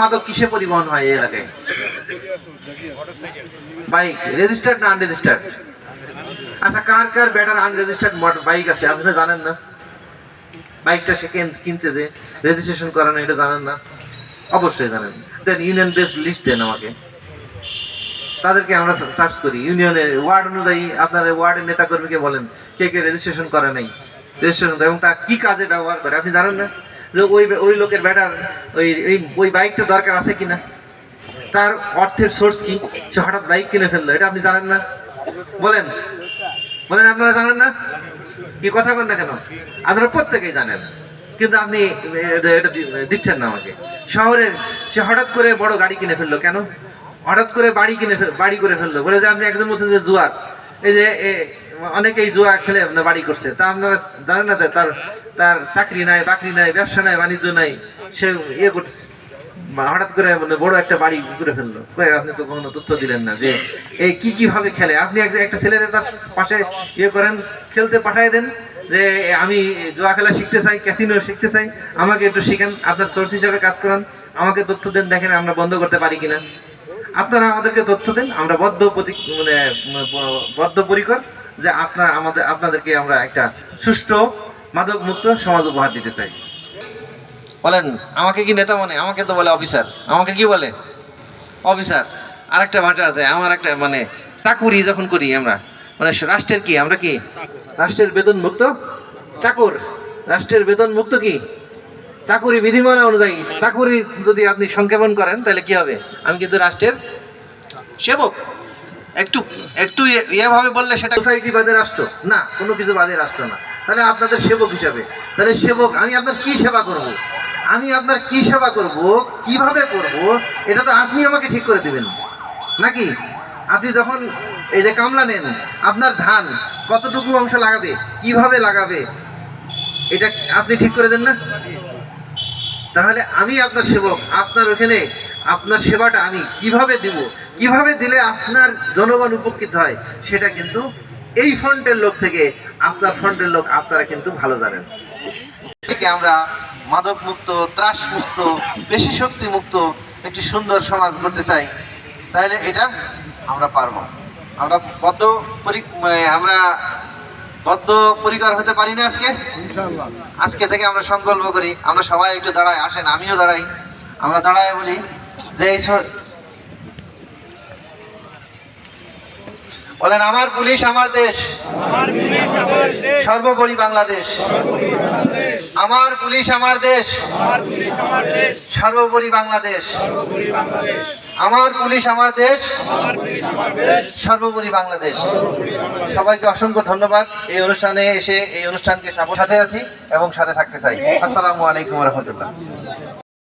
মাদক কিসে পরিবহন হয় এলাকায়? বাইক রেজিস্টার্ড না আনরেজিস্টার্ড আচ্ছা কার কার ব্যাটার আনরেজিস্টার্ড বাইক আছে? আপনি জানেন না। বাইকটা সে কিনছে যে? রেজিস্ট্রেশন করানো এটা জানেন না? অবশ্যই জানেন। দেন ইউনিয়ন বেস লিস্ট দেন আমাকে। তাদেরকে আমরা সার্চ করি। ইউনিয়নের ওয়ার্ড অনুযায়ী আপনার ওয়ার্ডের নেতা কর্মীকে বলেন, কে কে রেজিস্ট্রেশন করে নাই? রেজিস্ট্রেশন এবং তা কি কাজে ব্যবহার করে? আপনি জানেন না? যে ওই ওই লোকের ব্যাটার ওই ওই বাইকটা দরকার আছে কিনা? তার অর্থের সোর্স কি? সে হঠাৎ বাইক কিনে ফেলল, এটা আপনি জানেন না? বলেন। বলেন, আপনারা জানেন না? কি কথা বলেন না কেন? আপনারা প্রত্যেকেই জানেন। কিন্তু আপনি এটা দিচ্ছেন না আমাকে। শহরের, সে হঠাৎ করে বড় গাড়ি কিনে ফেলল, কেন? হঠাৎ করে বাড়ি কিনে বাড়ি করে ফেলল। বলে যে আপনি একজন বলছেন যে জুয়ার। এই যে অনেকেই জুয়া খেলে আপনার বাড়ি করছে। তা আপনারা জানেন না তার তার চাকরি নাই, বাকরি নাই, ব্যবসা নাই, বাণিজ্য নাই, সে ইয়ে করছে। হঠাৎ করে মানে বড় একটা বাড়ি করে ফেলল। আপনি তো কোনো তথ্য দিলেন না যে এই কি, কীভাবে খেলে? আপনি একটা ছেলের তার পাশে ইয়ে করেন, খেলতে পাঠিয়ে দেন যে আমি জুয়া খেলা শিখতে চাই, ক্যাসিনো শিখতে চাই, আমাকে একটু শিখেন, আপনার সোর্স হিসাবে কাজ করান, আমাকে তথ্য দেন, দেখেন আমরা বন্ধ করতে পারি কিনা। আপনারা আমাদেরকে তথ্য দেন আমরা বদ্ধ মানে বদ্ধ পরিকর যে আপনার আমাদের আপনাদেরকে আমরা একটা সুষ্ঠু মাদক মুক্ত সমাজ উপহার দিতে চাই। বলেন আমাকে কি নেতা মনে? আমাকে তো বলে অফিসার। আমাকে কি বলে? অফিসার। আরেকটা ভাষা আছে আমার একটা মানে চাকুরি যখন করি আমরা মানে রাষ্ট্রের কি? আমরা কি? রাষ্ট্রের বেতন মুক্ত চাকুর। রাষ্ট্রের বেতন মুক্ত কি? চাকুরি বিধিমালা অনুযায়ী চাকুরি যদি আপনি সংক্ষেপণ করেন, তাহলে কি হবে? আমি কিন্তু রাষ্ট্রের সেবক। একটু একটু এভাবে বললে সেটা সোসাইটি বাদে রাষ্ট্র। না, কোনো কিছু বাদে রাষ্ট্র না। তাহলে আপনাদের সেবক হিসাবে। তাহলে সেবক, আমি আপনার কি সেবা করব? আমি আপনার কি সেবা করব? কীভাবে করব? এটা তো আপনি আমাকে ঠিক করে দিবেন। নাকি? আপনি যখন এই যে কামলা নেন, আপনার ধান কতটুকু অংশ লাগাবে? কীভাবে লাগাবে? এটা আপনি ঠিক করে দেন না? তাহলে আমি আপনার সেবক, আপনার ওখানে আপনার সেবাটা আমি কীভাবে দিব? কীভাবে দিলে আপনার জনগণ উপকৃত হয়? সেটা কিন্তু এই ফ্রন্টের লোক থেকে, আপনার ফ্রন্টের লোক, আপনারা কিন্তু ভালো জানেন। আমরা মাদক মুক্ত ত্রাস মুক্ত বেশি শক্তি মুক্ত একটি সুন্দর সমাজ করতে চাই, তাহলে এটা আমরা পারব। আমরা বদ্ধ পরি মানে আমরা বদ্ধ পরিকর হতে পারি না আজকে? আজকে থেকে আমরা সংকল্প করি আমরা সবাই একটু দাঁড়াই আসেন আমিও দাঁড়াই। আমরা দাঁড়ায় বলি যে এই বলেন আমার পুলিশ আমার দেশ। সর্বোপরি বাংলাদেশ। আমার পুলিশ আমার দেশ। সর্বোপরি বাংলাদেশ। আমার পুলিশ আমার দেশ। সর্বোপরি বাংলাদেশ। সবাইকে অসংখ্য ধন্যবাদ। এই অনুষ্ঠানে এসে এই অনুষ্ঠানকে সাথে আছি এবং সাথে থাকতে চাই। আসসালামু আলাইকুম রহমতুল্লাহ।